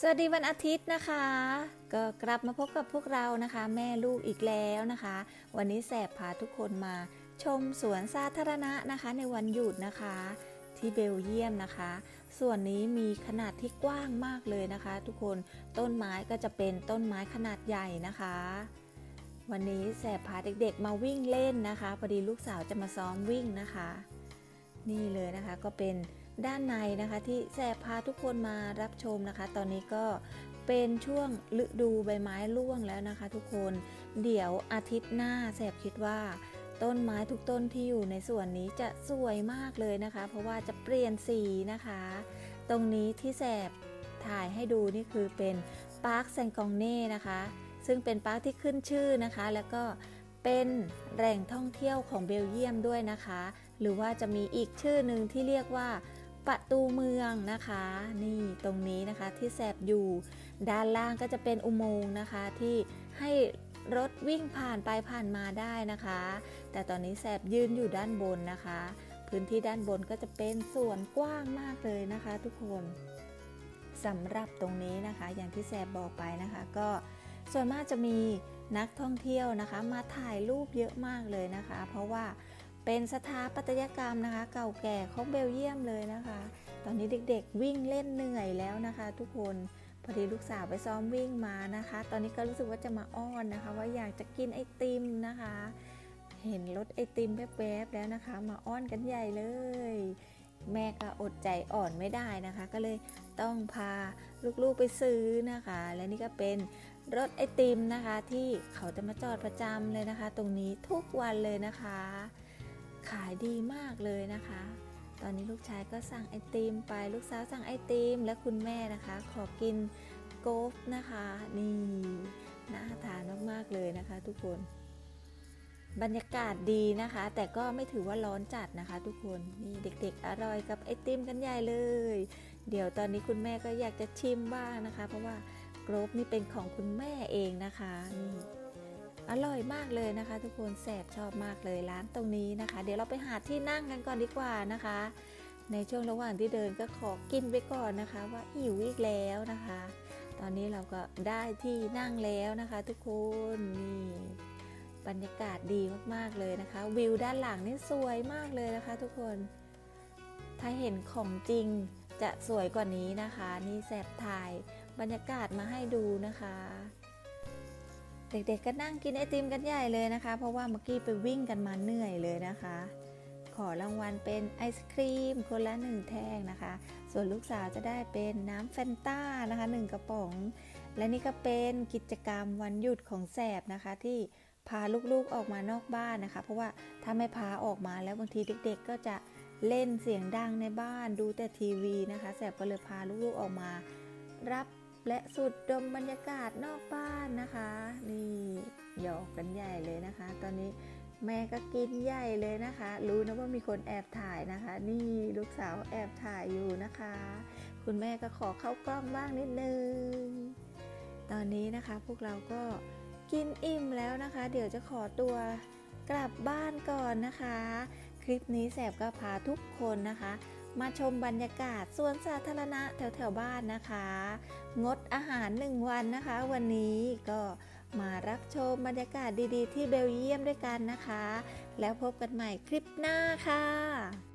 สวัสดีวันอาทิตย์นะคะ ก็กลับมาพบกับพวกเรานะคะ แม่ลูกอีกแล้วนะคะ วันนี้แสบพาทุกคนมาชมสวนสาธารณะนะคะ ในวันหยุดนะคะ ที่เบลเยียมนะคะ ส่วนนี้มีขนาดที่กว้างมากเลยนะคะ ทุกคนต้นไม้ก็จะเป็นต้นไม้ขนาดใหญ่นะคะ วันนี้แสบพาเด็กๆมาวิ่งเล่นนะคะพอดีลูกสาวจะมาซ้อมวิ่งนะคะ นี่เลยนะคะก็เป็น ด้านในนะคะที่แสบพาทุกคนมารับชมนะคะ ตอนนี้ก็เป็นช่วงฤดูใบไม้ร่วงแล้วนะคะ ทุกคนเดี๋ยวอาทิตย์หน้าแสบคิดว่า ต้นไม้ทุกต้นที่อยู่ในส่วนนี้จะสวยมากเลยนะคะ เพราะว่าจะเปลี่ยนสีนะคะ ตรงนี้ที่แสบถ่ายให้ดูนี่คือเป็นปาร์คแซงกองเน่นะคะ ซึ่งเป็นปาร์คที่ขึ้นชื่อนะคะ แล้วก็เป็นแหล่งท่องเที่ยวของเบลเยียมด้วยนะคะ หรือว่าจะมีอีกชื่อหนึ่งที่เรียกว่า ประตูเมืองนะคะ นี่ตรงนี้นะคะที่แสบอยู่ ด้านล่างก็จะเป็นอุโมงค์นะคะที่ให้รถวิ่งผ่านไปผ่านมาได้นะคะ แต่ตอนนี้แสบยืนอยู่ด้านบนนะคะ พื้นที่ด้านบนก็จะเป็นส่วนกว้างมากเลยนะคะ ทุกคนสำหรับตรงนี้นะคะ อย่างที่แสบบอกไปนะคะ ก็ส่วนมากจะมีนักท่องเที่ยวนะคะ มาถ่ายรูปเยอะมากเลยนะคะ เพราะว่า เป็นสถาปัตยกรรมนะคะ เก่าแก่ของเบลเยียมเลยนะคะ ตอนนี้เด็กๆวิ่งเล่นเหนื่อยแล้วนะคะ ทุกคนพอดีลูกสาวไปซ้อมวิ่งมานะคะ ตอนนี้ก็รู้สึกว่าจะมาอ้อนนะคะ ว่าอยากจะกินไอติมนะคะ เห็นรถไอติมแวบๆแล้วนะคะ มาอ้อนกันใหญ่เลย แม่ก็อดใจอ่อนไม่ได้นะคะ ก็เลยต้องพาลูกๆไปซื้อนะคะ และนี่ก็เป็นรถไอติมนะคะ ที่เขาจะมาจอดประจำเลยนะคะ ตรงนี้ทุกวันเลยนะคะ ขายดีมากเลยนะคะ ตอนนี้ลูกชายก็สั่งไอติมไปลูกสาวสั่งไอติม และคุณแม่นะคะ ขอกินโกฟนะคะ นี่น่าทานมากๆเลยนะคะทุกคน บรรยากาศดีนะคะ แต่ก็ไม่ถือว่าร้อนจัดนะคะ ทุกคนนี่เด็กๆ อร่อยกับไอติมกันใหญ่เลย เดี๋ยวตอนนี้คุณแม่ก็อยากจะชิมบ้างนะคะ เพราะว่าโกรฟนี่เป็นของคุณแม่เองนะคะนี่ อร่อยมากเลยนะคะ ทุกคนแสบชอบมากเลยร้านตรงนี้นะคะ เดี๋ยวเราไปหาที่นั่งกันก่อนดีกว่านะคะ ในช่วงระหว่างที่เดินก็ขอกินไปก่อนนะคะ ว่าหิวอีกแล้วนะคะ ตอนนี้เราก็ได้ที่นั่งแล้วนะคะ ทุกคนนี่บรรยากาศดีมากๆเลยนะคะ วิวด้านหลังนี่สวยมากเลยนะคะ ทุกคนถ้าเห็นของจริงจะสวยกว่านี้นะคะ นี่แสบถ่ายบรรยากาศมาให้ดูนะคะ เด็กๆก็นั่งกินไอติมกันใหญ่เลยนะคะ เพราะว่าเมื่อกี้ไปวิ่งกันมาเหนื่อยเลยนะคะ ขอรางวัลเป็นไอศครีมคนละหนึ่งแท่งนะคะ ส่วนลูกสาวจะได้เป็นน้ำแฟนต้านะคะหนึ่งกระป๋อง และนี่ก็เป็นกิจกรรมวันหยุดของแสบนะคะที่พาลูกๆออกมานอกบ้านนะคะ เพราะว่าถ้าไม่พาออกมาแล้วบางทีเด็ก ๆ ก็จะเล่นเสียงดังในบ้านดูแต่ทีวีนะคะ แสบก็เลยพาลูกๆออกมา รับ และสูดดมบรรยากาศนอกบ้านนะคะ นี่หยอกกันใหญ่เลยนะคะ ตอนนี้แม่ก็กินใหญ่เลยนะคะ รู้นะว่ามีคนแอบถ่ายนะคะ นี่ลูกสาวแอบถ่ายอยู่นะคะ คุณแม่ก็ขอเข้ากล้องบ้างนิดนึง ตอนนี้นะคะพวกเราก็กินอิ่มแล้วนะคะ เดี๋ยวจะขอตัวกลับบ้านก่อนนะคะ คลิปนี้แสบก็พาทุกคนนะคะ มาชมบรรยากาศสวนสาธารณะแถวแถวๆบ้านนะคะ งดอาหารหนึ่งวันนะคะ วันนี้ก็มารับชมบรรยากาศดีๆ ที่เบลเยียมด้วยกันนะคะ แล้วพบกันใหม่คลิปหน้าค่ะ